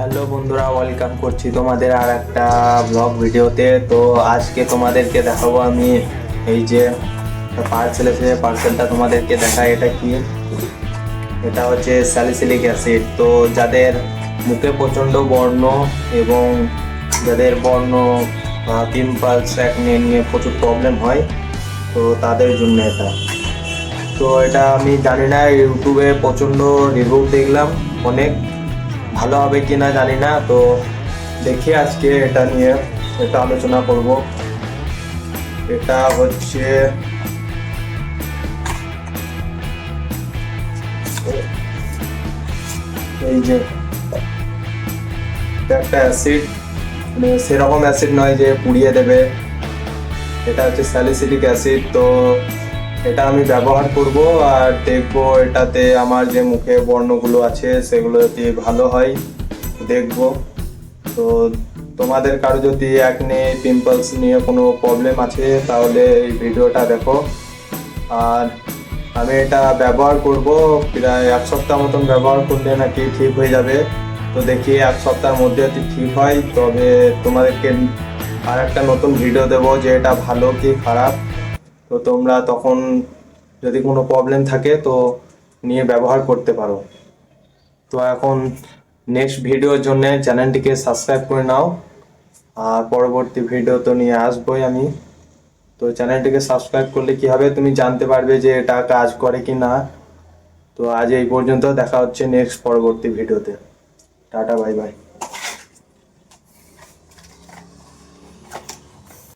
Hello বন্ধুরা welcome করছি তোমাদের আর একটা ব্লগ ভিডিওতে। তো আজকে তোমাদেরকে দেখাবো আমি এই যে পার্সেল এসেছে পার্সেলটা তোমাদেরকে দেখা এটা কি? এটা হচ্ছে স্যালিসিলিক অ্যাসিড তো যাদের মুখে প্রচণ্ড বর্ণ এবং যাদের বর্ণ পিম্পলস অ্যাকনে নিয়ে প্রচুর প্রবলেম হয়, তো তাদের জন্য এটা। তো এটা আমি জানি না, ইউটিউবে প্রচণ্ড রিভিউ দেখলাম অনেক। ভালো হবে কি না জানি না, তো দেখি আজকে এটা নিয়ে এটা আলোচনা করব। এটা হচ্ছে এই যে একটা অ্যাসিড মানে সেরকম অ্যাসিড নয় যে পুড়িয়ে দেবে। এটা হচ্ছে স্যালিসিলিক অ্যাসিড তো এটা আমি ব্যবহার করব আর দেখব এটাতে আমার যে মুখে বর্ণগুলো আছে, সেগুলো যদি ভালো হয়, দেখব। তো তোমাদের কারও যদি একনে পিম্পলস নিয়ে কোনো প্রবলেম আছে, তাহলে এই ভিডিওটা দেখো। আর আমি এটা ব্যবহার করব, প্রায় এক সপ্তাহ মতন ব্যবহার করলে নাকি ঠিক হয়ে যাবে। তো দেখি এক সপ্তাহের মধ্যে যদি ঠিক হয়, তবে তোমাদেরকে আর একটা নতুন ভিডিও দেবো যে এটা ভালো কি খারাপ। তো তোমরা তখন যদি কোনো প্রবলেম থাকে তো নিয়ে ব্যবহার করতে পারো। তো এখন নেক্সট ভিডিওর জন্য চ্যানেলটিকে সাবস্ক্রাইব করে নাও। আর পরবর্তী ভিডিও তো নিয়ে আসবোই আমি। তো চ্যানেলটিকে সাবস্ক্রাইব করলে কি হবে? তুমি জানতে পারবে যে এটা কাজ করে কি না তো আজ এই পর্যন্ত দেখা হচ্ছে নেক্সট পরবর্তী ভিডিওতে টাটা বাই বাই